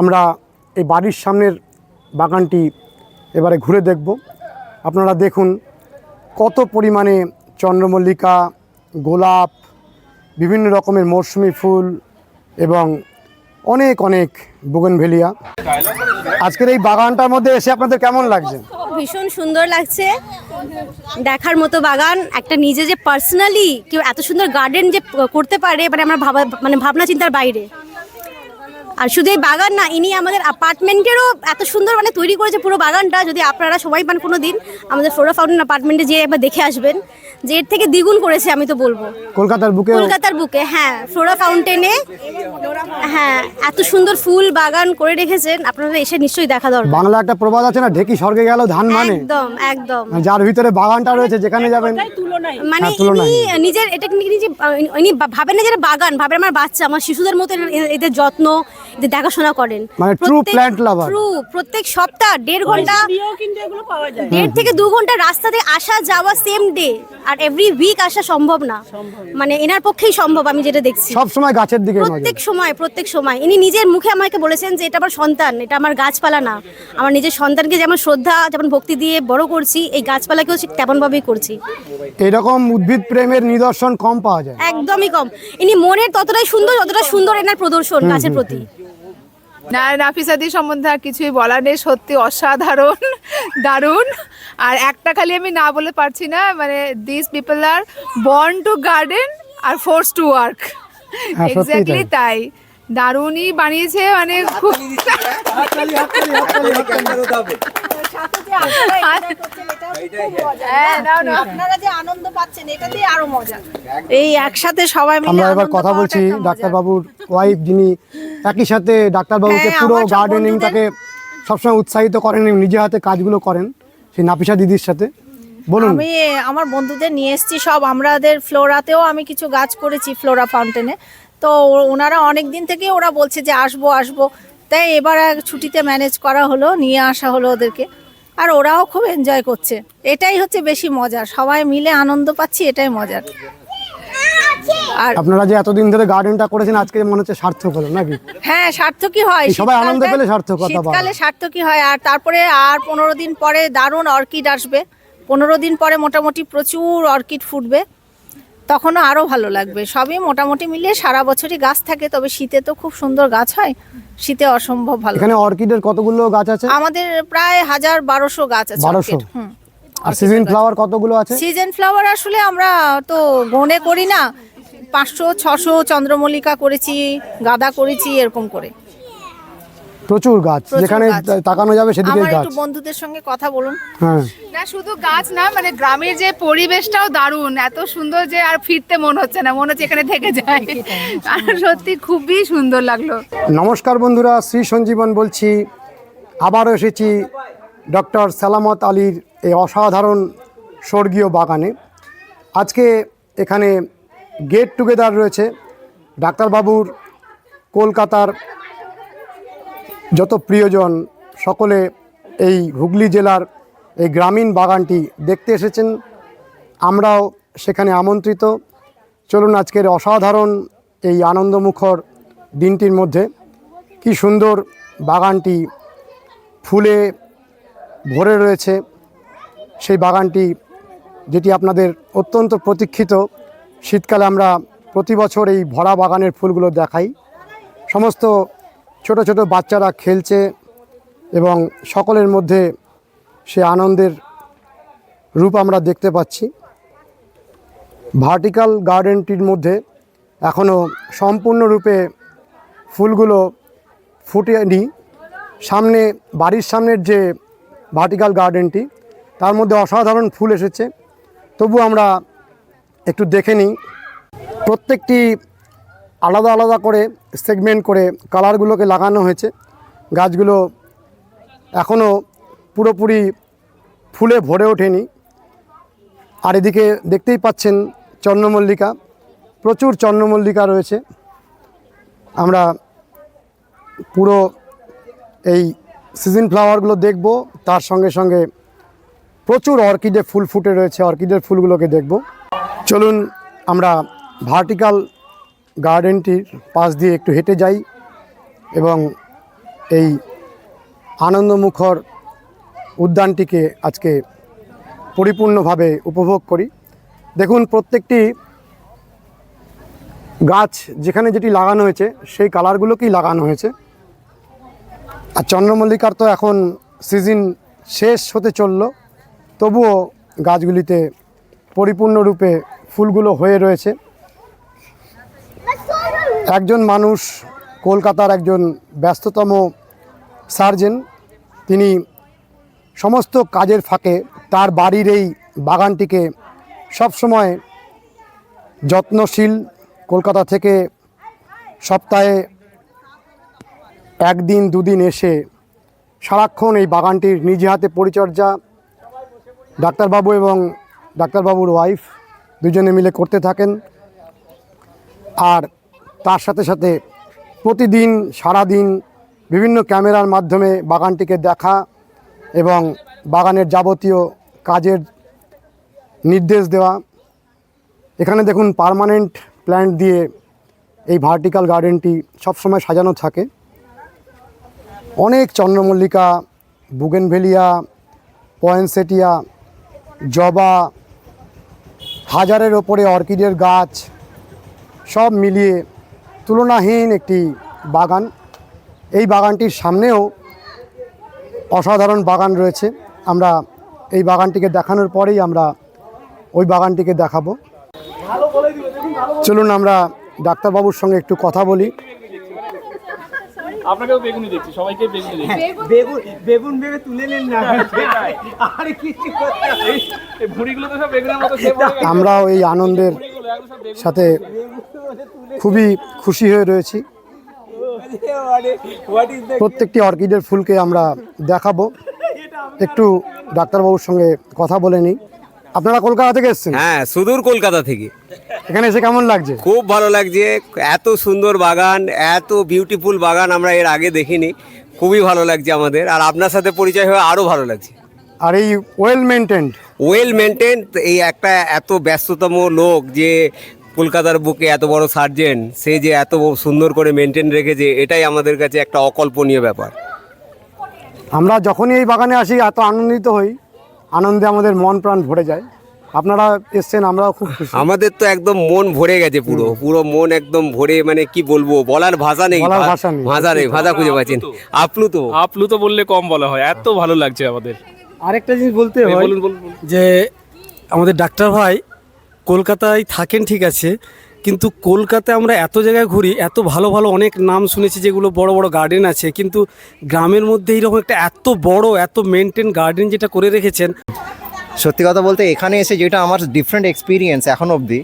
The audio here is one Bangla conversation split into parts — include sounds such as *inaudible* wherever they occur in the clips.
আমরা এই বাড়ির সামনের বাগানটি এবারে ঘুরে দেখব। আপনারা দেখুন কত পরিমাণে চন্দ্রমল্লিকা, গোলাপ, বিভিন্ন রকমের মরশুমি ফুল এবং অনেক অনেক বুগনভেলিয়া আজকের এই বাগানটার মধ্যে এসে আপনাদের কেমন লাগছে? ভীষণ সুন্দর লাগছে। দেখার মতো বাগান, একটা নিজে যে পার্সোনালি কেউ এত সুন্দর গার্ডেন যে করতে পারে মানে আমরা ভাবা মানে ভাবনা চিন্তার বাইরে। আর শুধু এই বাগান না ইনি আমাদের অ্যাপার্টমেন্টেরও এত সুন্দর মানে তৈরি করেছে পুরো বাগানটা। যদি আপনারা সবাই পান কোনো দিন আমাদের ফ্লোরা ফাউন্টেন অ্যাপার্টমেন্টে যেয়ে একবার দেখে আসবেন। যে এর থেকে দ্বিগুণ করেছে আমি তো বলব। কলকাতার বুকে কলকাতার বুকে হ্যাঁ ফ্লোরা ফাউন্টেনে হ্যাঁ এত সুন্দর ফুল বাগান করে রেখেছেন। আপনারা এসে নিশ্চয়ই দেখা দরকার। বাংলা একটা প্রবাদ আছে না ঢেকি স্বর্গে গেল ধান মানে। একদম একদম। যার ভিতরে বাগানটা রয়েছে যেখানে যাবেন মানে হ্যাঁ, ইনি নিজের এটা নিজে ইনি ভাবেন না যে বাগান ভাবেন আমার বাচ্চা আমার শিশুদের মতো এদের যত্ন দেখাশোনা করেন। মানে true plant lover। ট্রু প্রত্যেক সপ্তাহ দেড় ঘণ্টা দেড় থেকে দু ঘণ্টা রাস্তাতে আসা যাওয়া সেম ডে আর এভরি উইক আসা সম্ভব না। মানে এনার পক্ষেই সম্ভব আমি যেটা দেখছি। সব সময় গাছের দিকে প্রত্যেক সময় প্রত্যেক সময়। ইনি নিজের মুখে আমাকে বলেছেন যে এটা আমার সন্তান এটা আমার গাছপালা না। আমার নিজের সন্তানকে যেমন শ্রদ্ধা যেমন ভক্তি দিয়ে বড় করছি এই গাছপালাকেও ঠিক তেমনভাবেই করছি। এরকম উদ্ভিদ প্রেমের নিদর্শন কম পাওয়া যায়। একদমই কম। ইনি মনের ততটাই সুন্দর যতটা সুন্দর এনার প্রদর্শন গাছের প্রতি। না নাফিসাদি সম্বন্ধে আর কিছুই বলার নেই সত্যি অসাধারণ *laughs* দারুণ। আর একটা খালি আমি না বলে পারছি না মানে this people are born to garden are force to work exactly তাই। দারুণই বানিয়েছে মানে খুব হ্যাঁ, নাও, নাও। আপনারা যে আনন্দ পাচ্ছেন এটা দিয়ে আরও মজা এই একসাথে সবাই মিলে আমরা এবার কথা বলছি ডাক্তারবাবুর ওয়াইফ যিনি একই সাথে ডাক্তারবাবুকে হ্যাঁ, পুরো গার্ডেনিংটাকে সবসময় উৎসাহিত করেন এবং নিজে হাতে কাজগুলো করেন সেই নাপিসা দিদির সাথে। বলুন। আমি আমার বন্ধুদের নিয়ে এসেছি সব আমাদের ফ্লোরাতেও আমি কিছু গাছ করেছি ফ্লোরা ফাউন্টেনে তো ওনারা অনেক দিন থেকে ওরা বলছে যে আসব আসব। তাই এবার এক ছুটিতে ম্যানেজ করা হলো নিয়ে আসা হলো ওদেরকে। আর ওরাও খুব এনজয় করছে। এটাই হচ্ছে বেশি মজার। সবাই মিলে আনন্দ পাচ্ছি এটাই মজার। আর আপনারা যে এতদিন ধরে গার্ডেনটা করেছেন আজকে মনে হচ্ছে সার্থক হলো নাকি? হ্যাঁ সার্থকই হয়। সবাই আনন্দ পেলে সার্থকতা শীতকালে সার্থকই হয়। আর তারপরে আর পনেরো দিন পরে দারুণ অর্কিড আসবে। পনেরো দিন পরে মোটামুটি প্রচুর অর্কিড ফুটবে। তখনও আরও ভালো লাগবে। সবই মোটামুটি মিলিয়ে সারা বছরই গাছ থাকে তবে শীতে তো খুব সুন্দর গাছ হয়। শীতে অসম্ভব ভালো। এখানে অর্কিডের কতগুলো গাছ আছে? আমাদের প্রায় হাজার বারোশো গাছ আছে 1200 orchid, হুম। আর সিজন ফ্লাওয়ার কতগুলো আছে? সিজন ফ্লাওয়ার আসলে আমরা তো গনে করি না পাঁচশো ছশো চন্দ্রমল্লিকা করেছি গাঁদা করেছি এরকম করে। প্রচুর গাছ যেখানে তাকানো যাবে সেদিকে আমার গাছ। একটু বন্ধুদের সঙ্গে কথা বলুন। হ্যাঁ। না শুধু গাছ না মানে গ্রামের যে পরিবেশটাও দারুণ। এত সুন্দর যে আর ফিরতে মন হচ্ছে না মনে হচ্ছে এখানে থেকে যায়। আর সত্যি খুবই সুন্দর লাগল। নমস্কার বন্ধুরা শ্রী সঞ্জীবন বলছি। আবারও এসেছি ডক্টর সালামত আলীর এই অসাধারণ স্বর্গীয় বাগানে। আজকে এখানে গেট টুগেদার রয়েছে ডাক্তারবাবুর কলকাতার যত প্রিয়জন সকলে এই হুগলি জেলার এই গ্রামীণ বাগানটি দেখতে এসেছেন, আমরাও সেখানে আমন্ত্রিত। চলুন আজকের অসাধারণ এই আনন্দমুখর দিনটির মধ্যে কি সুন্দর বাগানটি ফুলে ভরে রয়েছে। সেই বাগানটি যেটি আপনাদের অত্যন্ত প্রতীক্ষিত। শীতকালে আমরা প্রতি বছর এই ভরা বাগানের ফুলগুলো দেখাই। সমস্ত ছোট ছোট বাচ্চারা খেলছে এবং সকলের মধ্যে সে আনন্দের রূপ আমরা দেখতে পাচ্ছি। ভার্টিক্যাল গার্ডেনটির মধ্যে এখনও সম্পূর্ণরূপে ফুলগুলো ফুটেনি। সামনে, বাড়ির সামনের যে ভার্টিক্যাল গার্ডেনটি, তার মধ্যে অসাধারণ ফুল এসেছে। তবু আমরা একটু দেখে নিই। প্রত্যেকটি আলাদা আলাদা করে সেগমেন্ট করে কালারগুলোকে লাগানো হয়েছে। গাছগুলো এখনও পুরোপুরি ফুলে ভরে ওঠেনি। আর এদিকে দেখতেই পাচ্ছেন চন্দ্রমল্লিকা, প্রচুর চন্দ্রমল্লিকা রয়েছে। আমরা পুরো এই সিজন ফ্লাওয়ারগুলো দেখব, তার সঙ্গে সঙ্গে প্রচুর অর্কিডে ফুল ফুটে রয়েছে অর্কিডের ফুলগুলোকে দেখব। চলুন আমরা ভার্টিক্যাল গার্ডেনটির পাশ দিয়ে একটু হেঁটে যাই এবং এই আনন্দমুখর উদ্যানটিকে আজকে পরিপূর্ণভাবে উপভোগ করি। দেখুন, প্রত্যেকটি গাছ যেখানে যেটি লাগানো হয়েছে, সেই কালারগুলোকেই লাগানো হয়েছে। আর চন্দ্রমল্লিকার তো এখন সিজন শেষ হতে চলল, তবুও গাছগুলিতে পরিপূর্ণরূপে ফুলগুলো হয়ে রয়েছে। একজন মানুষ, কলকাতার একজন ব্যস্ততম সার্জেন, তিনি সমস্ত কাজের ফাঁকে তার বাড়ির এই বাগানটিকে সবসময় যত্নশীল কলকাতা থেকে সপ্তাহে একদিন, দুদিন এসে সারাক্ষণ এই বাগানটির নিজে হাতে পরিচর্যা, ডাক্তারবাবু এবং ডাক্তারবাবুর ওয়াইফ দুজনে মিলে করতে থাকেন। আর তার সাথে সাথে প্রতিদিন, সারাদিন বিভিন্ন ক্যামেরার মাধ্যমে বাগানটিকে দেখা এবং বাগানের যাবতীয় কাজের নির্দেশ দেওয়া। এখানে দেখুন পার্মানেন্ট প্ল্যান্ট দিয়ে এই ভার্টিক্যাল গার্ডেনটি সবসময় সাজানো থাকে। অনেক চন্দ্রমল্লিকা, বুগেনভেলিয়া পয়েন্সেটিয়া জবা, হাজারের ওপরে অর্কিডের গাছ সব মিলিয়ে তুলনাহীন একটি বাগান। এই বাগানটির সামনেও অসাধারণ বাগান রয়েছে। আমরা এই বাগানটিকে দেখানোর পরেই আমরা ওই বাগানটিকে দেখাবো। চলুন আমরা ডাক্তারবাবুর সঙ্গে একটু কথা বলি। আপনাকেও বেগুনি দেখছি সবাইকে বেগুনি দেখছি। বেগুন বেগুন ভেবে তুলে নিন না। আর কিছু করতে ভুঁড়িগুলো তো সব বেগুনের মতো হয়ে আমরাও এই আনন্দের সাথে খুবই খুশি হয়ে রয়েছি। প্রত্যেকটি অর্কিডের ফুলকে আমরা দেখাবো। একটু ডাক্তারবাবুর সঙ্গে কথা বলে নিই। আপনারা কলকাতা থেকে এসেছেন? হ্যাঁ সুদূর কলকাতা থেকে। এখানে এসে কেমন লাগছে? খুব ভালো লাগছে। এত সুন্দর বাগান এত বিউটিফুল বাগান আমরা এর আগে দেখিনি। খুবই ভালো লাগছে আমাদের। আর আপনার সাথে পরিচয় হয়ে আরও ভালো লাগছে। আর এই ওয়েল মেনটেন্ড ওয়েল মেনটেন এই একটা এত ব্যস্ততম লোক যে কলকাতার বুকে এত বড় সার্জেন সে যে এত সুন্দর করে মেনটেন রেখেছে এটাই আমাদের কাছে একটা অকল্পনীয় ব্যাপার। আমরা যখনই এই বাগানে আসি এত আনন্দিত হই। আনন্দে আমাদের মন প্রাণ ভরে যায়। আপনারা এসছেন আমরাও খুব খুশি। আমাদের তো একদম মন ভরে গেছে পুরো। পুরো মন একদম ভরে মানে কি বলব বলার ভাষা নেই। বলার ভাষা নেই। ভাষা নেই ভাষা খুঁজে পাচ্ছেন আপ্লুত। আপ্লুত। বললে কম বলা হয় এত ভালো লাগছে আমাদের। আরেকটা জিনিস বলতে হয়। যে আমাদের ডাক্তার ভাই কলকাতায় থাকেন ঠিক আছে কিন্তু কলকাতায় আমরা এত জায়গায় ঘুরি এত ভালো ভালো অনেক নাম শুনেছি যেগুলো বড় বড় গার্ডেন আছে কিন্তু গ্রামের মধ্যে এইরকম একটা এত বড় এত মেনটেন গার্ডেন যেটা করে রেখেছেন। সত্যি কথা বলতে এখানে এসে যেটা আমার ডিফারেন্ট এক্সপিরিয়েন্স এখন অবধি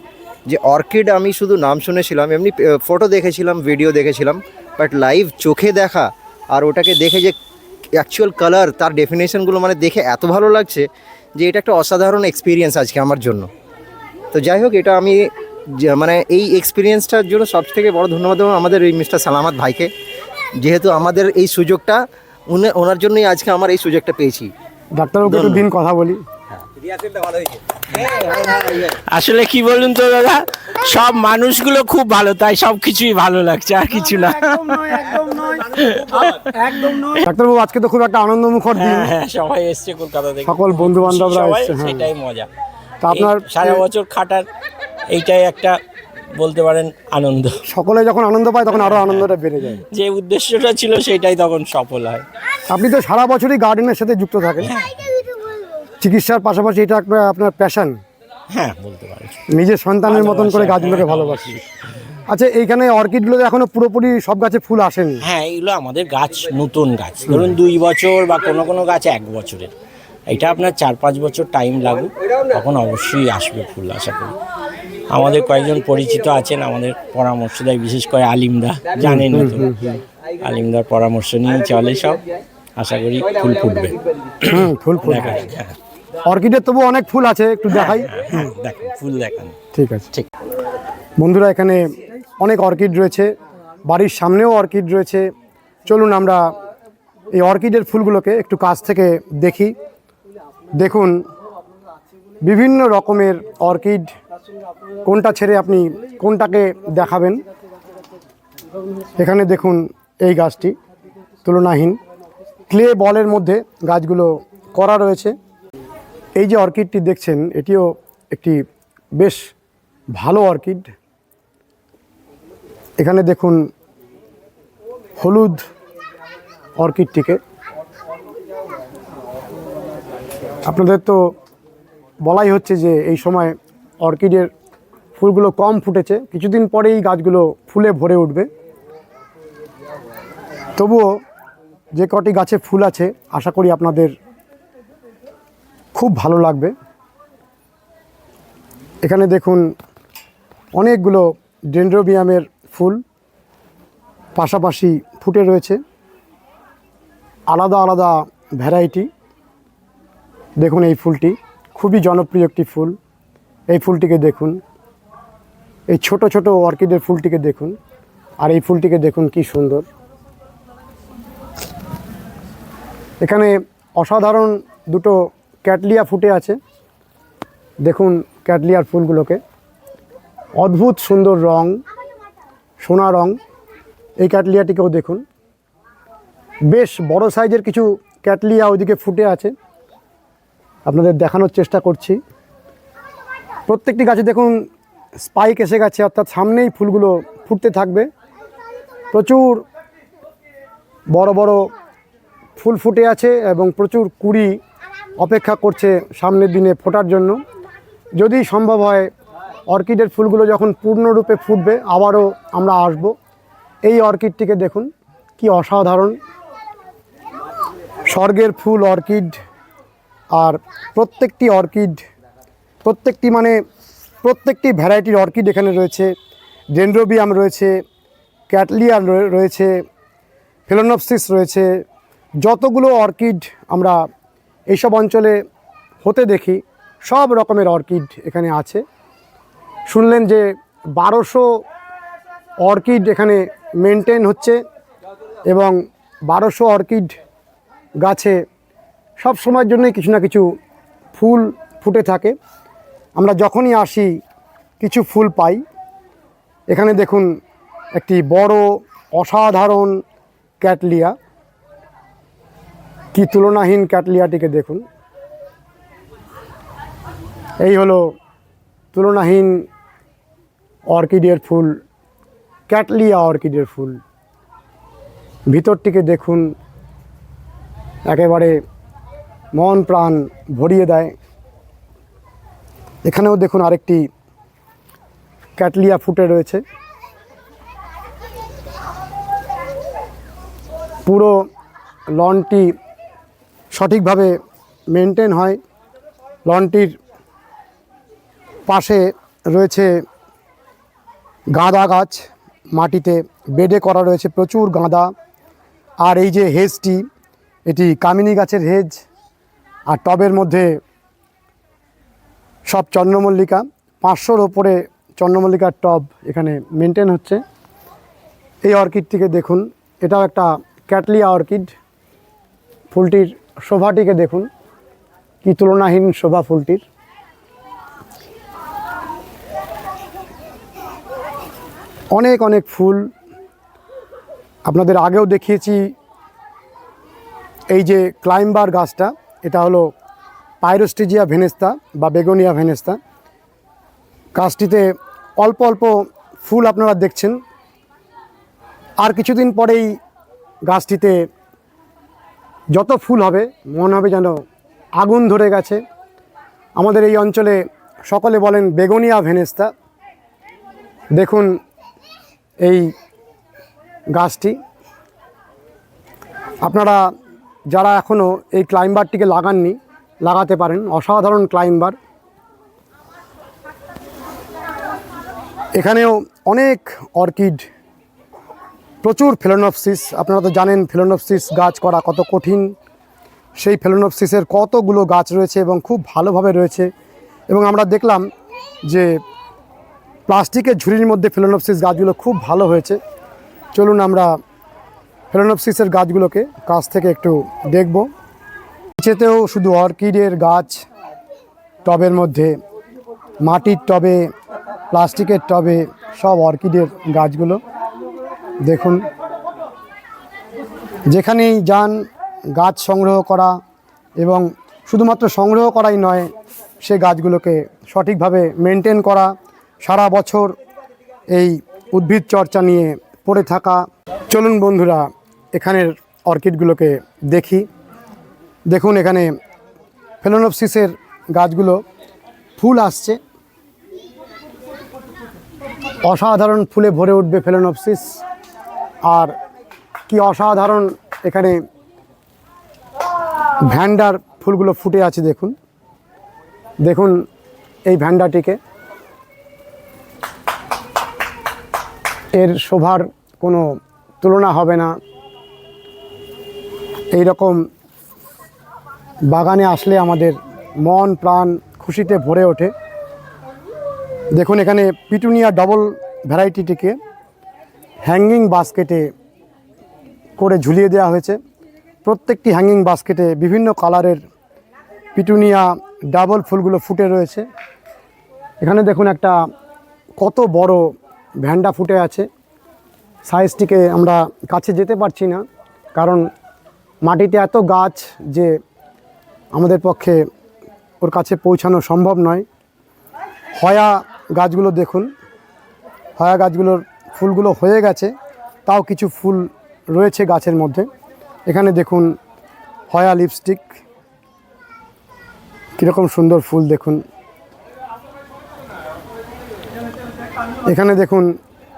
যে অর্কিড আমি শুধু নাম শুনেছিলাম এমনি ফটো দেখেছিলাম ভিডিও দেখেছিলাম বাট লাইভ চোখে দেখা আর ওটাকে দেখে যে অ্যাকচুয়াল কালার তার ডেফিনেশনগুলো মানে দেখে এত ভালো লাগছে যে এটা একটা অসাধারণ এক্সপিরিয়েন্স আজকে আমার জন্য। তো যাই হোক এটা আমি মানে এই এক্সপিরিয়েন্সটার জন্য সব থেকে বড় ধন্যবাদ দেবো আমাদের এই মিস্টার সালামাত ভাইকে যেহেতু আমাদের এই সুযোগটা উনি ওনার জন্যই আজকে আমার এই সুযোগটা পেয়েছি। ডাক্তারবাবু দিন কথা বলি। আসলে কি বলুন তো দাদা? সব মানুষগুলো খুব ভালো তাই সব কিছুই ভালো লাগছে আর কিছু না। ডাক্তারবাবু আজকে তো খুব একটা আনন্দমুখর দিন। হ্যাঁ সবাই এসছে কলকাতা থেকে। সকল বন্ধু বান্ধবরা এসছে হ্যাঁ। সেটাই মজা। তা আপনার সারা বছর খাটার এইটাই একটা বলতে পারেন আনন্দ। সকলে যখন আনন্দ পায় তখন আরও আনন্দটা বেড়ে যায়। যে উদ্দেশ্যটা ছিল সেটাই তখন সফল হয়। আপনি তো সারা বছরই গার্ডেনের সাথে যুক্ত থাকেন। চিকিৎসার পাশাপাশি এটা একটা আপনার প্যাশন হ্যাঁ বলতে পারেন। নিজের সন্তানের মতন করে গাছগুলোকে ভালোবাসি। আচ্ছা এইখানে অর্কিডগুলোতে এখনও পুরোপুরি সব গাছে ফুল আসেনি? হ্যাঁ এগুলো আমাদের গাছ নতুন গাছ। ধরুন দুই বছর বা কোনো কোনো গাছ এক বছরের। এটা আপনার চার পাঁচ বছর টাইম লাগুক তখন অবশ্যই আসবে ফুল আশা করি। আমাদের কয়েকজন পরিচিত আছেন আমাদের পরামর্শ দেয় বিশেষ করে আলিমদা জানেন তো? আলিমদার পরামর্শ নিয়ে চলে সব। আশা করি ফুল ফুটবে। ফুল হ্যাঁ। অর্কিডের তবু অনেক ফুল আছে একটু দেখাই। হ্যাঁ দেখেন ফুল দেখান। ঠিক আছে। ঠিক। বন্ধুরা এখানে অনেক অর্কিড রয়েছে বাড়ির সামনেও অর্কিড রয়েছে। চলুন আমরা এই অর্কিডের ফুলগুলোকে একটু কাছ থেকে দেখি। দেখুন বিভিন্ন রকমের অর্কিড কোনটা ছেড়ে আপনি কোনটাকে দেখাবেন? এখানে দেখুন এই গাছটি তুলনাহীন। ক্লে বলের মধ্যে গাছগুলো করা রয়েছে। এই যে অর্কিডটি দেখছেন, এটিও একটি বেশ ভালো অর্কিড। এখানে দেখুন, হলুদ অর্কিডটিকে। আপনাদের তো বলাই হচ্ছে যে এই সময় অর্কিডের ফুলগুলো কম ফুটেছে। কিছুদিন পরেই গাছগুলো ফুলে ভরে উঠবে। তবুও যে কটি গাছে ফুল আছে, আশা করি আপনাদের খুব ভালো লাগবে। এখানে দেখুন অনেকগুলো ডেন্ড্রোবিয়ামের ফুল পাশাপাশি ফুটে রয়েছে। আলাদা আলাদা ভ্যারাইটি। দেখুন এই ফুলটি, খুবই জনপ্রিয় একটি ফুল। এই ফুলটিকে দেখুন, এই ছোট ছোট অর্কিডের ফুলটিকে দেখুন, আর এই ফুলটিকে দেখুন কি সুন্দর। এখানে অসাধারণ দুটো ক্যাটলিয়া ফুটে আছে। দেখুন ক্যাটলিয়ার ফুলগুলোকে। অদ্ভুত সুন্দর রং, সোনা রং এই ক্যাটলিয়াটিকেও দেখুন। বেশ বড় সাইজের কিছু ক্যাটলিয়া ওইদিকে ফুটে আছে। আপনাদের দেখানোর চেষ্টা করছি। প্রত্যেকটি গাছে দেখুন স্পাইক এসে গেছে, অর্থাৎ সামনেই ফুলগুলো ফুটতে থাকবে। প্রচুর বড় বড় ফুল ফুটে আছে এবং প্রচুর কুড়ি অপেক্ষা করছে সামনের দিনে ফোটার জন্য। যদি সম্ভব হয়, অর্কিডের ফুলগুলো যখন পূর্ণরূপে ফুটবে, আবারও আমরা আসব। এই অর্কিডটিকে দেখুন, কি অসাধারণ। স্বর্গের ফুল অর্কিড আর প্রত্যেকটি অর্কিড, প্রত্যেকটি মানে প্রত্যেকটি ভ্যারাইটির অর্কিড এখানে রয়েছে। ডেন্ড্রোবিয়াম রয়েছে, ক্যাটলিয়ার রয়েছে, ফেলোনপসিস রয়েছে। যতগুলো অর্কিড আমরা এইসব অঞ্চলে হতে দেখি সব রকমের অর্কিড এখানে আছে। শুনলেন যে বারোশো অর্কিড এখানে মেনটেন হচ্ছে এবং বারোশো অর্কিড গাছে সব সময়ের জন্যই কিছু না কিছু ফুল ফুটে থাকে। আমরা যখনই আসি, কিছু ফুল পাই। এখানে দেখুন একটি বড় অসাধারণ ক্যাটলিয়া। কি তুলনাহীন ক্যাটলিয়াটিকে দেখুন। এই হলো তুলনাহীন অর্কিডের ফুল ক্যাটলিয়া অর্কিডের ফুল। ভিতরটিকে দেখুন, একেবারে মন প্রাণ ভরিয়ে দেয়। এখানেও দেখুন আরেকটি ক্যাটলিয়া ফুটে রয়েছে। পুরো লনটি সঠিকভাবে মেনটেন হয়। লনটির পাশে রয়েছে গাঁদা গাছ, মাটিতে বেডে করা রয়েছে প্রচুর গাঁদা। আর এই যে হেজটি এটি কামিনী গাছের হেজ আর টবের মধ্যে সব চন্দ্রমল্লিকা, পাঁচশোর ওপরে চন্দ্রমল্লিকার টব এখানে মেনটেন হচ্ছে। এই অর্কিডটিকে দেখুন, এটাও একটা ক্যাটলিয়া অর্কিড। ফুলটির শোভাটিকে দেখুন। কি তুলনাহীন শোভা ফুলটির। অনেক অনেক ফুল আপনাদের আগেও দেখিয়েছি। এই যে ক্লাইম্বার গাছটা, এটা হলো পাইরোস্টিজিয়া ভেনেস্তা বা বেগোনিয়া ভেনেস্তা। গাছটিতে অল্প অল্প ফুল আপনারা দেখছেন। আর কিছুদিন পরেই গাছটিতে যত ফুল হবে, মনে হবে যেন আগুন ধরে গেছে। আমাদের এই অঞ্চলে সকলে বলেন বেগুনিয়া ভেনেস্তা। দেখুন এই গাছটি। আপনারা যারা এখনও এই ক্লাইম্বারটিকে লাগাননি, লাগাতে পারেন। অসাধারণ ক্লাইম্বার। এখানেও অনেক অর্কিড প্রচুর ফেলোনপসিস, আপনারা তো জানেন ফেলোনপসিস গাছ করা কত কঠিন। সেই ফেলোনপসিসের কতগুলো গাছ রয়েছে এবং খুব ভালোভাবে রয়েছে। এবং আমরা দেখলাম যে প্লাস্টিকের ঝুড়ির মধ্যে ফেলোনপসিস গাছগুলো খুব ভালো হয়েছে। চলুন আমরা ফেলোনপসিসের গাছগুলোকে কাছ থেকে একটু দেখব। নিচেতেও শুধু অর্কিডের গাছ, টবের মধ্যে মাটির টবে, প্লাস্টিকের টবে সব অর্কিডের গাছগুলো। দেখুন, যেখানেই যান, গাছ সংগ্রহ করা এবং শুধুমাত্র সংগ্রহ করাই নয়, সে গাছগুলোকে সঠিকভাবে মেনটেন করা, সারা বছর এই উদ্ভিদ চর্চা নিয়ে পড়ে থাকা। চলুন বন্ধুরা, এখানের অর্কিডগুলোকে দেখি। দেখুন, এখানে ফেলোনপসিসের গাছগুলো ফুল আসছে। অসাধারণ ফুলে ভরে উঠবে ফেলোনপসিস। আর কি অসাধারণ এখানে ভ্যান্ডার ফুলগুলো ফুটে আছে, দেখুন। দেখুন এই ভ্যান্ডাটিকে এর শোভার কোনো তুলনা হবে না। এই রকম বাগানে আসলে আমাদের মন, প্রাণ খুশিতে ভরে ওঠে। দেখুন এখানে পিটুনিয়া ডবল ভ্যারাইটিটিকে হ্যাঙ্গিং বাস্কেটে করে ঝুলিয়ে দেওয়া হয়েছে। প্রত্যেকটি হ্যাঙ্গিং বাস্কেটে বিভিন্ন কালারের পিটুনিয়া ডাবল ফুলগুলো ফুটে রয়েছে। এখানে দেখুন একটা কত বড় ভ্যান্ডা ফুটে আছে। সাইজটিকে আমরা কাছে যেতে পারছি না, কারণ মাটিতে এত গাছ যে আমাদের পক্ষে ওর কাছে পৌঁছানো সম্ভব নয়। হয়া গাছগুলো দেখুন, হয়া গাছগুলোর ফুলগুলো হয়ে গেছে, তাও কিছু ফুল রয়েছে গাছের মধ্যে। এখানে দেখুন হয়া লিপস্টিক। কীরকম সুন্দর ফুল দেখুন। এখানে দেখুন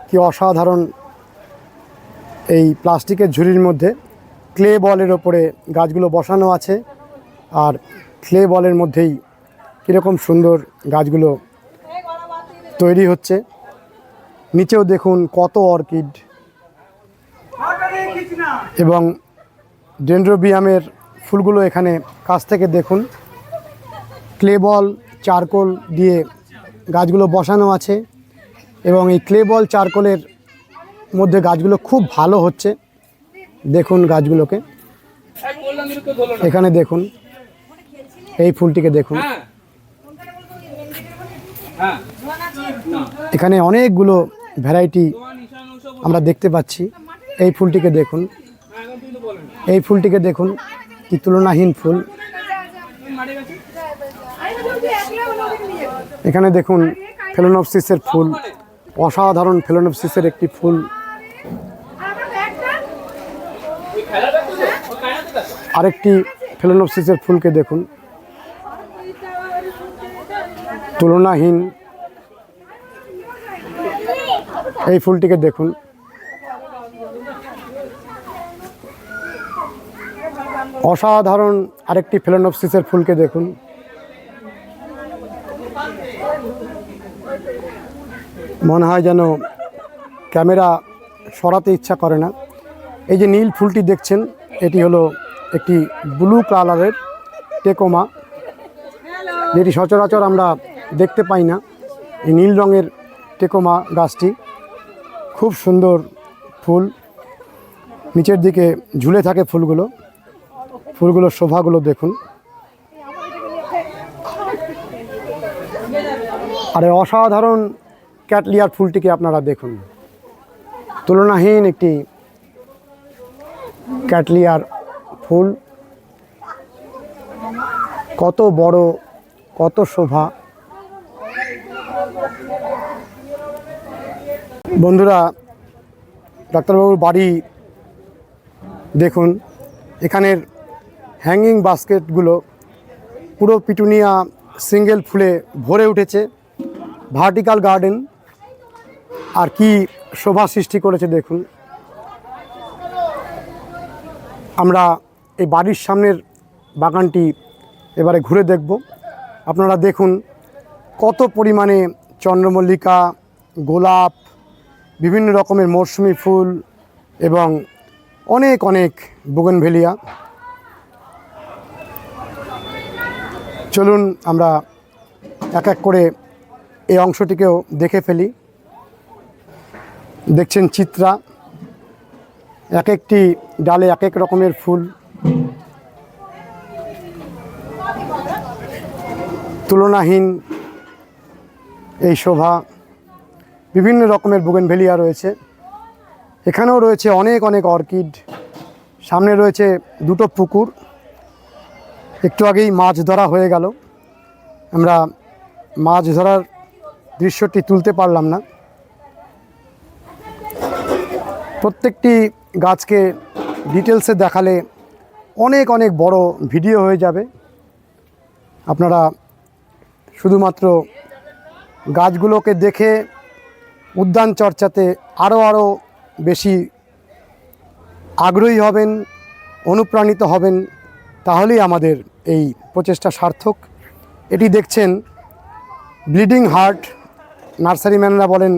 কি অসাধারণ এই প্লাস্টিকের ঝুড়ির মধ্যে ক্লে বলের ওপরে গাছগুলো বসানো আছে, আর ক্লে বলের মধ্যেই কীরকম সুন্দর গাছগুলো তৈরি হচ্ছে। নিচেও দেখুন কত অর্কিড। এবং ডেন্ড্রোবিয়ামের ফুলগুলো এখানে কাছ থেকে দেখুন। ক্লে বল চারকোল দিয়ে গাছগুলো বসানো আছে এবং এই ক্লে বল চারকোলের মধ্যে গাছগুলো খুব ভালো হচ্ছে। দেখুন গাছগুলোকে। এখানে দেখুন। এই ফুলটিকে দেখুন। এখানে অনেকগুলো ভ্যারাইটি আমরা দেখতে পাচ্ছি। এই ফুলটিকে দেখুন। এই ফুলটিকে দেখুন, কি তুলনাহীন ফুল। এখানে দেখুন, ফেলোনপসিসের ফুল, অসাধারণ ফেলোনপসিসের একটি ফুল। আরেকটি ফেলোনপসিসের ফুলকে দেখুন। তুলনাহীন এই ফুলটিকে দেখুন। অসাধারণ আরেকটি ফেলোনপসিসের ফুলকে দেখুন। মনে হয় যেন ক্যামেরা সরাতে ইচ্ছা করে না। এই যে নীল ফুলটি দেখছেন, এটি হলো একটি ব্লু কালারের টেকোমা, যেটি সচরাচর আমরা দেখতে পাই না। এই নীল রঙের টেকোমা গাছটি। খুব সুন্দর ফুল। নিচের দিকে ঝুলে থাকে ফুলগুলো। ফুলগুলোর শোভাগুলো দেখুন। আর অসাধারণ ক্যাটলিয়ার ফুলটিকে আপনারা দেখুন। তুলনাহীন একটি ক্যাটলিয়ার ফুল। কত বড়, কত শোভা। বন্ধুরা, ডাক্তারবাবুর বাড়ি দেখুন, এখানের হ্যাঙ্গিং বাস্কেটগুলো পুরো পিটুনিয়া সিঙ্গেল ফুলে ভরে উঠেছে ভার্টিক্যাল গার্ডেন আর কি শোভা সৃষ্টি করেছে দেখুন। আমরা এই বাড়ির সামনের বাগানটি এবারে ঘুরে দেখব। আপনারা দেখুন কত পরিমাণে চন্দ্রমল্লিকা, গোলাপ বিভিন্ন রকমের মরশুমি ফুল এবং অনেক অনেক বুগনভেলিয়া চলুন আমরা এক এক করে এই অংশটিকেও দেখে ফেলি। দেখছেন চিত্রা, এক একটি ডালে এক এক রকমের ফুল। তুলনাহীন এই শোভা। বিভিন্ন রকমের বুগেনভেলিয়া রয়েছে। এখানেও রয়েছে অনেক অনেক অর্কিড সামনে রয়েছে দুটো পুকুর। একটু আগেই মাছ ধরা হয়ে গেল। আমরা মাছ ধরার দৃশ্যটি তুলতে পারলাম না। প্রত্যেকটি গাছকে ডিটেলসে দেখালে অনেক অনেক বড় ভিডিও হয়ে যাবে। আপনারা শুধুমাত্র গাছগুলোকে দেখে উদ্যান চর্চাতে আরও আরও বেশি আগ্রহী হবেন, অনুপ্রাণিত হবেন, তাহলেই আমাদের এই প্রচেষ্টা সার্থক। এটি দেখছেন ব্লিডিং হার্ট নার্সারিম্যানরা বলেন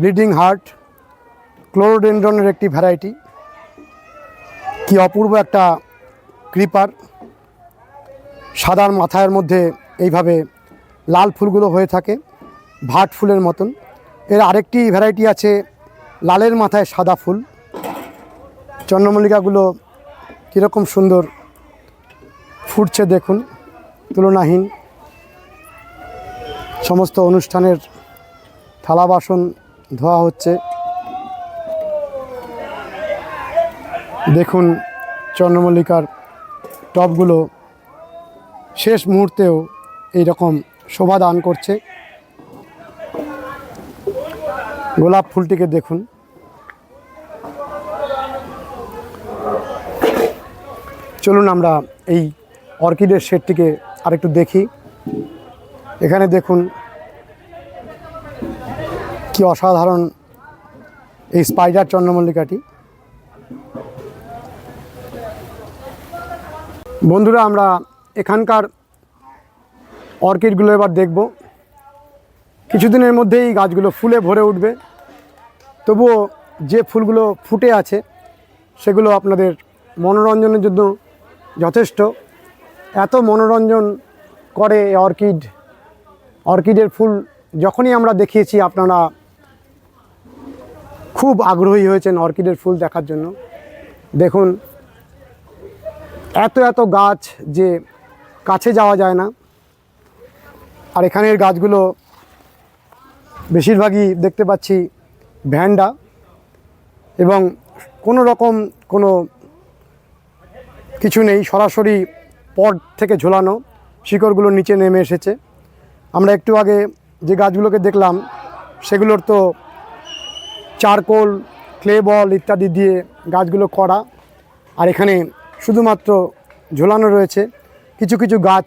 ব্লিডিং হার্ট ক্লোরোডেন্ড্রনের একটি ভ্যারাইটি। কি অপূর্ব একটা ক্রিপার। সাদার মাথার মধ্যে এইভাবে লাল ফুলগুলো হয়ে থাকে, ভাট ফুলের মতন। এর আরেকটি ভ্যারাইটি আছে লালের মাথায় সাদা ফুল। চন্দ্রমল্লিকাগুলো কীরকম সুন্দর ফুটছে দেখুন, তুলনাহীন। সমস্ত অনুষ্ঠানের থালা বাসন ধোয়া হচ্ছে। দেখুন চন্দ্রমল্লিকার টবগুলো শেষ মুহূর্তেও এই রকম শোভা দান করছে। গোলাপ ফুলটিকে দেখুন। চলুন আমরা এই অর্কিডের শেডটিকে আরেকটু দেখি। এখানে দেখুন কি অসাধারণ এই স্পাইডার চন্দ্রমল্লিকাটি। বন্ধুরা, আমরা এখানকার অর্কিডগুলো এবার দেখব। কিছুদিনের মধ্যেই গাছগুলো ফুলে ভরে উঠবে। তবুও যে ফুলগুলো ফুটে আছে, সেগুলো আপনাদের মনোরঞ্জনের জন্য যথেষ্ট। এত মনোরঞ্জন করে অর্কিড। অর্কিডের ফুল যখনই আমরা দেখিয়েছি, আপনারা খুব আগ্রহী হয়েছেন অর্কিডের ফুল দেখার জন্য। দেখুন, এত এত গাছ যে কাছে যাওয়া যায় না। আর এখানের গাছগুলো বেশিরভাগই দেখতে পাচ্ছি ভ্যান্ডা এবং কোনো রকম কোনো কিছু নেই, সরাসরি পট থেকে ঝোলানো, শিকড়গুলো নিচে নেমে এসেছে। আমরা একটু আগে যে গাছগুলোকে দেখলাম, সেগুলোর তো চারকোল ক্লে বল ইত্যাদি দিয়ে গাছগুলো করা। আর এখানে শুধুমাত্র ঝোলানো রয়েছে। কিছু কিছু গাছ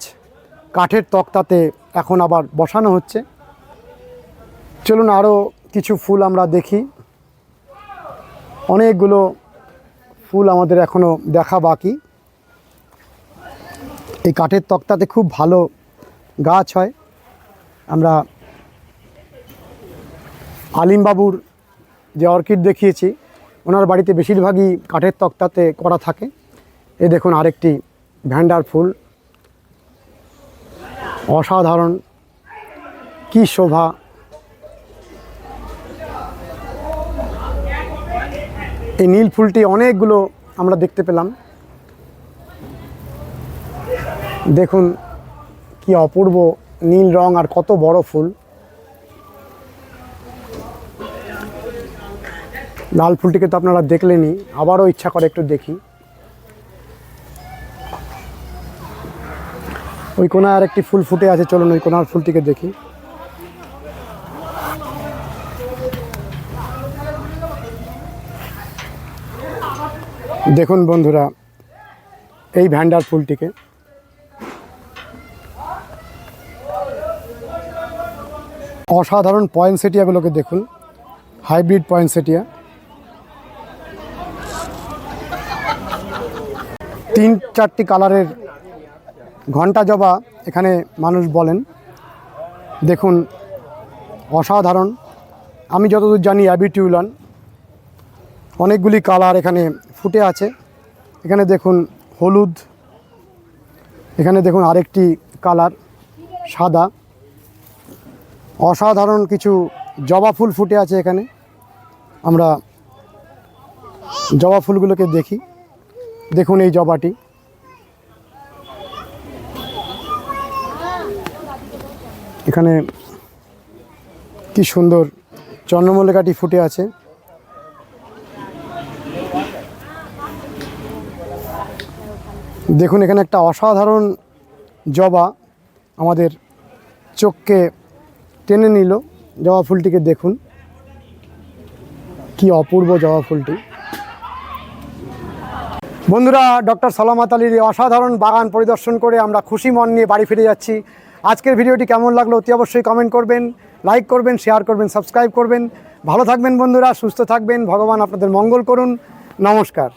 কাঠের তক্তাতে এখন আবার বসানো হচ্ছে। চলুন আরও কিছু ফুল আমরা দেখি। অনেকগুলো ফুল আমাদের এখনও দেখা বাকি। এই কাঠের তক্তাতে খুব ভালো গাছ হয়। আমরা আলিমবাবুর যে অর্কিড দেখিয়েছি, ওনার বাড়িতে বেশিরভাগই কাঠের তক্তাতে করা থাকে। এ দেখুন আরেকটি ভ্যান্ডার ফুল। অসাধারণ, কি শোভা! এই নীল ফুলটি অনেকগুলো আমরা দেখতে পেলাম। দেখুন কি অপূর্ব নীল রং আর কত বড় ফুল। লাল ফুলটিকে তো আপনারা দেখলেনই, আবারও ইচ্ছা করে একটু দেখি। ওই কোনায় আর একটি ফুল ফুটে আছে, চলুন ওই কোনার ফুলটিকে দেখি। দেখুন বন্ধুরা, এই ভ্যান্ডার ফুলটিকে। অসাধারণ পয়েন্টসেটিয়াগুলোকে দেখুন, হাইব্রিড পয়েন্টসেটিয়া তিন চারটি কালারের ঘণ্টা জবা এখানে মানুষ বলেন। দেখুন, অসাধারণ। আমি যতদূর জানি, অ্যাবিটিউলান। অনেকগুলি কালার এখানে ফুটে আছে। এখানে দেখুন হলুদ। এখানে দেখুন আরেকটি কালার, সাদা। অসাধারণ কিছু জবা ফুল ফুটে আছে এখানে। আমরা জবা ফুলগুলোকে দেখি। দেখুন এই জবাটি। এখানে কি সুন্দর চন্দ্রমল্লিকাটি ফুটে আছে। দেখুন, এখানে একটা অসাধারণ জবা আমাদের চোখকে টেনে নিল। জবা ফুলটিকে দেখুন। কি অপূর্ব জবা ফুলটি। বন্ধুরা, ডক্টর সালামাত আলীর অসাধারণ বাগান পরিদর্শন করে আমরা খুশি মন নিয়ে বাড়ি ফিরে যাচ্ছি। আজকের ভিডিওটি কেমন লাগল অতি অবশ্যই কমেন্ট করবেন লাইক করবেন শেয়ার করবেন সাবস্ক্রাইব করবেন। ভালো থাকবেন বন্ধুরা, সুস্থ থাকবেন। ভগবান আপনাদের মঙ্গল করুন। নমস্কার।